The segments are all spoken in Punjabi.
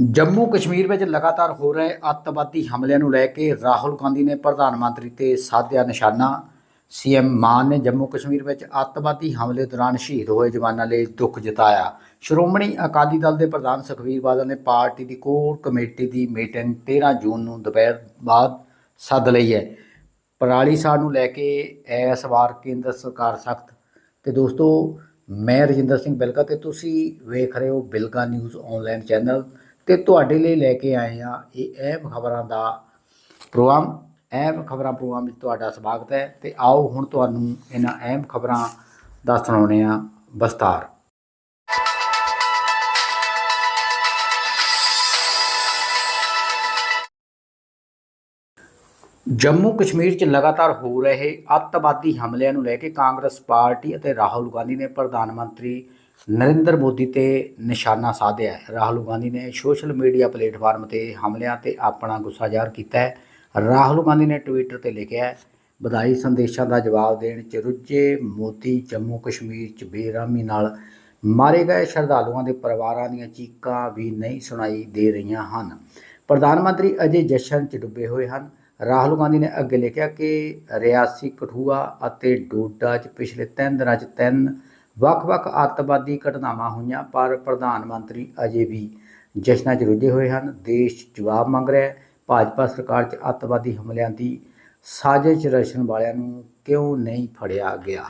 ਜੰਮੂ ਕਸ਼ਮੀਰ ਵਿੱਚ ਲਗਾਤਾਰ ਹੋ ਰਹੇ ਅੱਤਵਾਦੀ ਹਮਲਿਆਂ ਨੂੰ ਲੈ ਕੇ ਰਾਹੁਲ ਗਾਂਧੀ ਨੇ ਪ੍ਰਧਾਨ ਮੰਤਰੀ ਤੇ ਸਾਧਿਆ ਨਿਸ਼ਾਨਾ। ਸੀਐਮ ਮਾਨ ਨੇ ਜੰਮੂ ਕਸ਼ਮੀਰ ਵਿੱਚ ਅੱਤਵਾਦੀ ਹਮਲੇ ਦੌਰਾਨ ਸ਼ਹੀਦ ਹੋਏ ਜਵਾਨਾਂ ਲਈ ਦੁੱਖ ਜਤਾਇਆ। ਸ਼੍ਰੋਮਣੀ ਅਕਾਲੀ ਦਲ ਦੇ ਪ੍ਰਧਾਨ ਸੁਖਬੀਰ ਬਾਦਲ ਨੇ ਪਾਰਟੀ ਦੀ ਕੋਰ ਕਮੇਟੀ ਦੀ ਮੀਟਿੰਗ 13 ਜੂਨ ਨੂੰ ਦੁਪਹਿਰ ਬਾਅਦ ਸੱਦ ਲਈ ਹੈ। ਪਰਾਲੀ ਸਾੜ ਨੂੰ ਲੈ ਕੇ ਇਸ ਵਾਰ ਕੇਂਦਰ ਸਰਕਾਰ ਸਖਤ। ਤੇ ਦੋਸਤੋ, ਮੈਂ ਰਜਿੰਦਰ ਸਿੰਘ ਬਿਲਗਾ ਤੇ ਤੁਸੀਂ ਵੇਖ ਰਹੇ ਹੋ ਬਿਲਗਾ ਨਿਊਜ਼ ਆਨਲਾਈਨ ਚੈਨਲ। ਤੇ ਤੁਹਾਡੇ ਲਈ ਲੈ ਕੇ ਆਏ ਆ ਇਹ ਅਹਿਮ ਖਬਰਾਂ ਦਾ ਪ੍ਰੋਗਰਾਮ। ਅਹਿਮ ਖਬਰਾਂ ਪ੍ਰੋਗਰਾਮ ਵਿੱਚ ਤੁਹਾਡਾ ਸਵਾਗਤ ਹੈ ਤੇ ਆਓ ਹੁਣ ਤੁਹਾਨੂੰ ਇਹਨਾਂ ਅਹਿਮ ਖਬਰਾਂ ਦਾ ਸੁਣਾਉਂਦੇ ਆ ਵਿਸਤਾਰ ਜੰਮੂ ਕਸ਼ਮੀਰ 'ਚ ਲਗਾਤਾਰ ਹੋ ਰਹੇ ਅੱਤਵਾਦੀ ਹਮਲਿਆਂ ਨੂੰ ਲੈ ਕੇ ਕਾਂਗਰਸ ਪਾਰਟੀ ਅਤੇ ਰਾਹੁਲ ਗਾਂਧੀ ਨੇ ਪ੍ਰਧਾਨ ਮੰਤਰੀ ਨਰਿੰਦਰ ਮੋਦੀ ਤੇ ਨਿਸ਼ਾਨਾ ਸਾਧਿਆ ਹੈ। ਰਾਹੁਲ ਗਾਂਧੀ ਨੇ ਸੋਸ਼ਲ ਮੀਡੀਆ ਪਲੇਟਫਾਰਮ ਤੇ ਹਮਲਿਆਂ ਤੇ ਆਪਣਾ ਗੁੱਸਾ ਜ਼ਾਹਰ ਕੀਤਾ ਹੈ। ਰਾਹੁਲ ਗਾਂਧੀ ਨੇ ਟਵਿੱਟਰ ਤੇ ਲਿਖਿਆ ਹੈ, ਵਧਾਈ ਸੰਦੇਸ਼ਾਂ ਦਾ ਜਵਾਬ ਦੇਣ 'ਚ ਰੁੱਝੇ ਮੋਦੀ ਜੰਮੂ ਕਸ਼ਮੀਰ 'ਚ ਬੇਰਹਿਮੀ ਨਾਲ ਮਾਰੇ ਗਏ ਸ਼ਰਧਾਲੂਆਂ ਦੇ ਪਰਿਵਾਰਾਂ ਦੀਆਂ ਚੀਕਾਂ ਵੀ ਨਹੀਂ ਸੁਣਾਈ ਦੇ ਰਹੀਆਂ ਹਨ। ਪ੍ਰਧਾਨ ਮੰਤਰੀ ਅਜੇ ਜਸ਼ਨ 'ਚ ਡੁੱਬੇ ਹੋਏ ਹਨ। ਰਾਹੁਲ ਗਾਂਧੀ ਨੇ ਅੱਗੇ ਲਿਖਿਆ ਕਿ ਰਿਆਸੀ ਕਠੂਆ ਅਤੇ ਡੋਡਾ 'ਚ ਪਿਛਲੇ ਤਿੰਨ ਦਿਨਾਂ 'ਚ ਤਿੰਨ ਵੱਖ-ਵੱਖ ਅੱਤਵਾਦੀ ਘਟਨਾਵਾਂ ਹੋਈਆਂ, ਪਰ ਪ੍ਰਧਾਨ ਮੰਤਰੀ ਅਜੇ ਵੀ ਜਸ਼ਨਾਂ 'ਚ ਰੁੱਝੇ ਹੋਏ ਹਨ। ਦੇਸ਼ ਜਵਾਬ ਮੰਗ ਰਿਹਾ ਹੈ, ਭਾਜਪਾ ਸਰਕਾਰ 'ਚ ਅੱਤਵਾਦੀ ਹਮਲਿਆਂ ਦੀ ਸਾਜ਼ਿਸ਼ ਰਚਣ ਵਾਲਿਆਂ ਨੂੰ ਕਿਉਂ ਨਹੀਂ ਫੜਿਆ ਗਿਆ?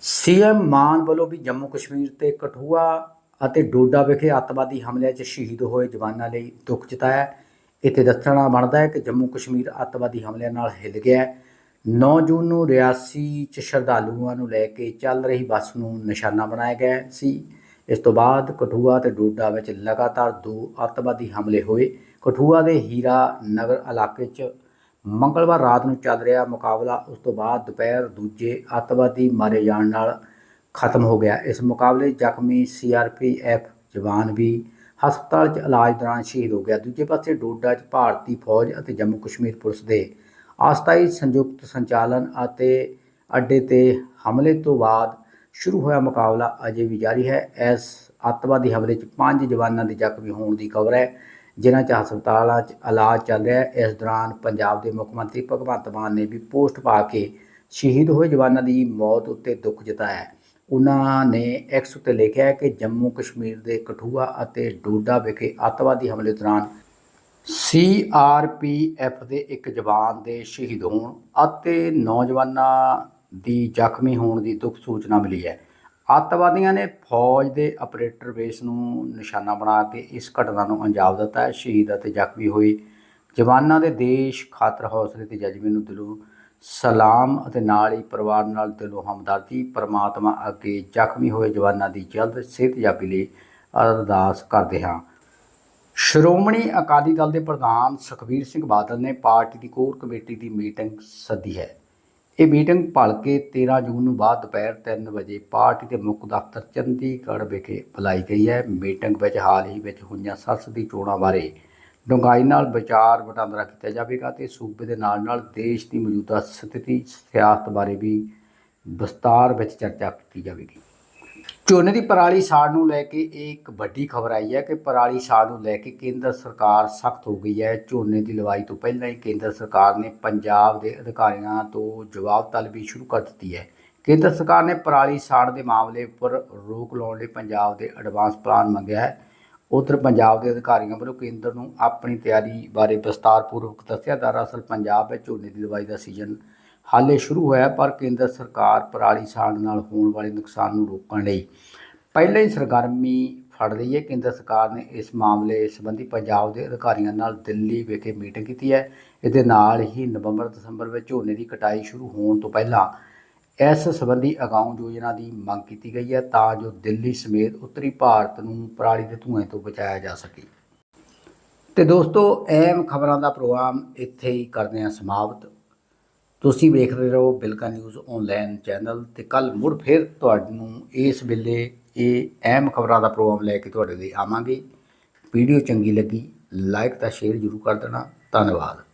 ਸੀਐਮ ਮਾਨ ਵੱਲੋਂ ਵੀ ਜੰਮੂ ਕਸ਼ਮੀਰ ਤੇ ਕਠੂਆ ਅਤੇ ਡੋਡਾ ਵਿਖੇ ਅੱਤਵਾਦੀ ਹਮਲਿਆਂ 'ਚ ਸ਼ਹੀਦ ਹੋਏ ਜਵਾਨਾਂ ਲਈ ਦੁੱਖ ਜਤਾਇਆ ਇੱਥੇ ਦੱਸਣਾ ਬਣਦਾ ਹੈ ਕਿ ਜੰਮੂ ਕਸ਼ਮੀਰ ਅੱਤਵਾਦੀ ਹਮਲਿਆਂ ਨਾਲ ਹਿੱਲ ਗਿਆ ਹੈ। 9 ਜੂਨ ਨੂੰ ਰਿਆਸੀ 'ਚ ਸ਼ਰਧਾਲੂਆਂ ਨੂੰ ਲੈ ਕੇ ਚੱਲ ਰਹੀ ਬੱਸ ਨੂੰ ਨਿਸ਼ਾਨਾ ਬਣਾਇਆ ਗਿਆ ਸੀ। ਇਸ ਤੋਂ ਬਾਅਦ ਕਠੂਆ ਤੇ ਡੋਡਾ ਵਿੱਚ ਲਗਾਤਾਰ ਦੋ ਅੱਤਵਾਦੀ ਹਮਲੇ ਹੋਏ। ਕਠੂਆ ਦੇ ਹੀਰਾ ਨਗਰ ਇਲਾਕੇ 'ਚ ਮੰਗਲਵਾਰ ਰਾਤ ਨੂੰ ਚੱਲ ਰਿਹਾ ਮੁਕਾਬਲਾ, ਉਸ ਤੋਂ ਬਾਅਦ ਦੁਪਹਿਰ ਦੂਜੇ ਅੱਤਵਾਦੀ ਮਾਰੇ ਜਾਣ ਨਾਲ ਖਤਮ ਹੋ ਗਿਆ। ਇਸ ਮੁਕਾਬਲੇ 'ਚ ਜ਼ਖਮੀ ਸੀਆਰਪੀਐਫ ਜਵਾਨ ਵੀ ਹਸਪਤਾਲ 'ਚ ਇਲਾਜ ਦੌਰਾਨ ਸ਼ਹੀਦ ਹੋ ਗਿਆ। ਦੂਜੇ ਪਾਸੇ ਡੋਡਾ 'ਚ ਭਾਰਤੀ ਫੌਜ ਅਤੇ ਜੰਮੂ ਕਸ਼ਮੀਰ ਪੁਲਿਸ ਦੇ ਅਸਥਾਈ ਸੰਯੁਕਤ ਸੰਚਾਲਨ ਅਤੇ ਅੱਡੇ ਤੇ ਹਮਲੇ ਤੋਂ ਬਾਅਦ ਸ਼ੁਰੂ ਹੋਇਆ ਮੁਕਾਬਲਾ ਅਜੇ ਵੀ ਜਾਰੀ ਹੈ। ਇਸ ਅੱਤਵਾਦੀ ਹਮਲੇ 'ਚ ਪੰਜ ਜਵਾਨਾਂ ਦੇ ਜ਼ਖਮੀ ਹੋਣ ਦੀ ਖਬਰ ਹੈ, ਜਿਨ੍ਹਾਂ 'ਚ ਹਸਪਤਾਲਾਂ 'ਚ ਇਲਾਜ ਚੱਲ ਰਿਹਾ ਹੈ। ਇਸ ਦੌਰਾਨ ਪੰਜਾਬ ਦੇ ਮੁੱਖ ਮੰਤਰੀ ਭਗਵੰਤ ਮਾਨ ਨੇ ਵੀ ਪੋਸਟ ਪਾ ਕੇ ਸ਼ਹੀਦ ਹੋਏ ਜਵਾਨਾਂ ਦੀ ਮੌਤ ਉੱਤੇ ਦੁੱਖ ਜਤਾਇਆ ਹੈ। ਉਹਨਾਂ ਨੇ ਐਕਸ ਉੱਤੇ ਲਿਖਿਆ ਕਿ ਜੰਮੂ ਕਸ਼ਮੀਰ ਦੇ ਕਠੂਆ ਅਤੇ ਡੋਡਾ ਵਿਖੇ ਅੱਤਵਾਦੀ ਹਮਲੇ ਦੌਰਾਨ ਸੀਆਰਪੀਐਫ ਦੇ ਇੱਕ ਜਵਾਨ ਦੇ ਸ਼ਹੀਦ ਹੋਣ ਅਤੇ ਨੌਜਵਾਨਾਂ ਦੀ ਜ਼ਖਮੀ ਹੋਣ ਦੀ ਦੁੱਖ ਸੂਚਨਾ ਮਿਲੀ ਹੈ। ਅੱਤਵਾਦੀਆਂ ਨੇ ਫੌਜ ਦੇ ਆਪਰੇਟਰ ਬੇਸ ਨੂੰ ਨਿਸ਼ਾਨਾ ਬਣਾ ਕੇ ਇਸ ਘਟਨਾ ਨੂੰ ਅੰਜਾਮ ਦਿੱਤਾ ਹੈ। ਸ਼ਹੀਦ ਅਤੇ ਜ਼ਖਮੀ ਹੋਏ ਜਵਾਨਾਂ ਦੇ ਦੇਸ਼ ਖਾਤਰ ਹੌਸਲੇ ਤੇ ਜਜ਼ਬੇ ਨੂੰ ਦਿਲੋਂ ਸਲਾਮ ਅਤੇ ਨਾਲ ਹੀ ਪਰਿਵਾਰ ਨਾਲ ਦਿਲੋਂ ਹਮਦਰਦੀ, ਪ੍ਰਮਾਤਮਾ ਅੱਗੇ ਜ਼ਖਮੀ ਹੋਏ ਜਵਾਨਾਂ ਦੀ ਜਲਦ ਸਿਹਤਯਾਬੀ ਲਈ ਅਰਦਾਸ ਕਰਦੇ ਹਾਂ। ਸ਼੍ਰੋਮਣੀ ਅਕਾਲੀ ਦਲ ਦੇ ਪ੍ਰਧਾਨ ਸੁਖਬੀਰ ਸਿੰਘ ਬਾਦਲ ਨੇ ਪਾਰਟੀ ਦੀ ਕੋਰ ਕਮੇਟੀ ਦੀ ਮੀਟਿੰਗ ਸੱਦੀ ਹੈ। ਇਹ ਮੀਟਿੰਗ ਭਲਕੇ 13 ਜੂਨ ਨੂੰ ਬਾਅਦ ਦੁਪਹਿਰ 3 ਵਜੇ ਪਾਰਟੀ ਦੇ ਮੁੱਖ ਦਫ਼ਤਰ ਚੰਡੀਗੜ੍ਹ ਵਿਖੇ ਬੁਲਾਈ ਗਈ ਹੈ। ਮੀਟਿੰਗ ਵਿੱਚ ਹਾਲ ਹੀ ਵਿੱਚ ਹੋਈਆਂ ਸੰਸਦੀ ਚੋਣਾਂ ਬਾਰੇ ਡੂੰਘਾਈ ਨਾਲ ਵਿਚਾਰ ਵਟਾਂਦਰਾ ਕੀਤਾ ਜਾਵੇਗਾ ਤੇ ਸੂਬੇ ਦੇ ਨਾਲ ਨਾਲ ਦੇਸ਼ ਦੀ ਮੌਜੂਦਾ ਸਥਿਤੀ, ਸਿਆਸਤ ਬਾਰੇ ਵੀ ਵਿਸਤਾਰ ਵਿੱਚ ਚਰਚਾ ਕੀਤੀ ਜਾਵੇਗੀ। ਝੋਨੇ ਦੀ ਪਰਾਲੀ ਸਾੜ ਨੂੰ ਲੈ ਕੇ ਇਹ ਇੱਕ ਵੱਡੀ ਖਬਰ ਆਈ ਹੈ ਕਿ ਪਰਾਲੀ ਸਾੜ ਨੂੰ ਲੈ ਕੇ ਕੇਂਦਰ ਸਰਕਾਰ ਸਖਤ ਹੋ ਗਈ ਹੈ। ਝੋਨੇ ਦੀ ਲਵਾਈ ਤੋਂ ਪਹਿਲਾਂ ਹੀ ਕੇਂਦਰ ਸਰਕਾਰ ਨੇ ਪੰਜਾਬ ਦੇ ਅਧਿਕਾਰੀਆਂ ਤੋਂ ਜਵਾਬ ਤਲਬੀ ਸ਼ੁਰੂ ਕਰ ਦਿੱਤੀ ਹੈ। ਕੇਂਦਰ ਸਰਕਾਰ ਨੇ ਪਰਾਲੀ ਸਾੜ ਦੇ ਮਾਮਲੇ ਉੱਪਰ ਰੋਕ ਲਾਉਣ ਲਈ ਪੰਜਾਬ ਦੇ ਐਡਵਾਂਸ ਪਲਾਨ ਮੰਗਿਆ ਹੈ। ਉਧਰ ਪੰਜਾਬ ਦੇ ਅਧਿਕਾਰੀਆਂ ਵੱਲੋਂ ਕੇਂਦਰ ਨੂੰ ਆਪਣੀ ਤਿਆਰੀ ਬਾਰੇ ਵਿਸਤਾਰਪੂਰਵਕ ਦੱਸਿਆ ਦਰਅਸਲ ਪੰਜਾਬ ਵਿੱਚ ਝੋਨੇ ਦੀ ਲਵਾਈ ਦਾ ਸੀਜ਼ਨ ਹਾਲੇ ਸ਼ੁਰੂ ਹੋਇਆ, ਪਰ ਕੇਂਦਰ ਸਰਕਾਰ ਪਰਾਲੀ ਸਾੜ ਨਾਲ ਹੋਣ ਵਾਲੇ ਨੁਕਸਾਨ ਨੂੰ ਰੋਕਣ ਲਈ ਪਹਿਲਾਂ ਹੀ ਸਰਗਰਮੀ ਫੜ ਲਈ ਹੈ। ਕੇਂਦਰ ਸਰਕਾਰ ਨੇ ਇਸ ਮਾਮਲੇ ਸੰਬੰਧੀ ਪੰਜਾਬ ਦੇ ਅਧਿਕਾਰੀਆਂ ਨਾਲ ਦਿੱਲੀ ਵਿਖੇ ਮੀਟਿੰਗ ਕੀਤੀ ਹੈ। ਇਹਦੇ ਨਾਲ ਹੀ ਨਵੰਬਰ ਦਸੰਬਰ ਵਿੱਚ ਝੋਨੇ ਦੀ ਕਟਾਈ ਸ਼ੁਰੂ ਹੋਣ ਤੋਂ ਪਹਿਲਾਂ ਇਸ ਸੰਬੰਧੀ ਅਗਾਊਂ ਯੋਜਨਾ ਦੀ ਮੰਗ ਕੀਤੀ ਗਈ ਹੈ ਤਾਂ ਜੋ ਦਿੱਲੀ ਸਮੇਤ ਉੱਤਰੀ ਭਾਰਤ ਨੂੰ ਪਰਾਲੀ ਦੇ ਧੂਏ ਤੋਂ ਬਚਾਇਆ ਜਾ ਸਕੇ। ਤੇ ਦੋਸਤੋ, ਅਹਿਮ ਖਬਰਾਂ ਦਾ ਪ੍ਰੋਗਰਾਮ ਇੱਥੇ ਹੀ ਕਰਦੇ ਹਾਂ ਸਮਾਪਤ। ਤੁਸੀਂ ਵੇਖਦੇ ਰਹੋ ਬਿਲਕਾ ਨਿਊਜ਼ ਆਨਲਾਈਨ ਚੈਨਲ ਤੇ ਕੱਲ ਮੁੜ ਫਿਰ ਤੁਹਾਨੂੰ ਇਸ ਵੇਲੇ ਇਹ ਅਹਿਮ ਖਬਰਾਂ ਦਾ ਪ੍ਰੋਗਰਾਮ ਲੈ ਕੇ ਤੁਹਾਡੇ ਲਈ ਆਵਾਂਗੇ। ਵੀਡੀਓ ਚੰਗੀ ਲੱਗੀ, ਲਾਈਕ ਤਾਂ ਸ਼ੇਅਰ ਜ਼ਰੂਰ ਕਰ ਦੇਣਾ। ਧੰਨਵਾਦ।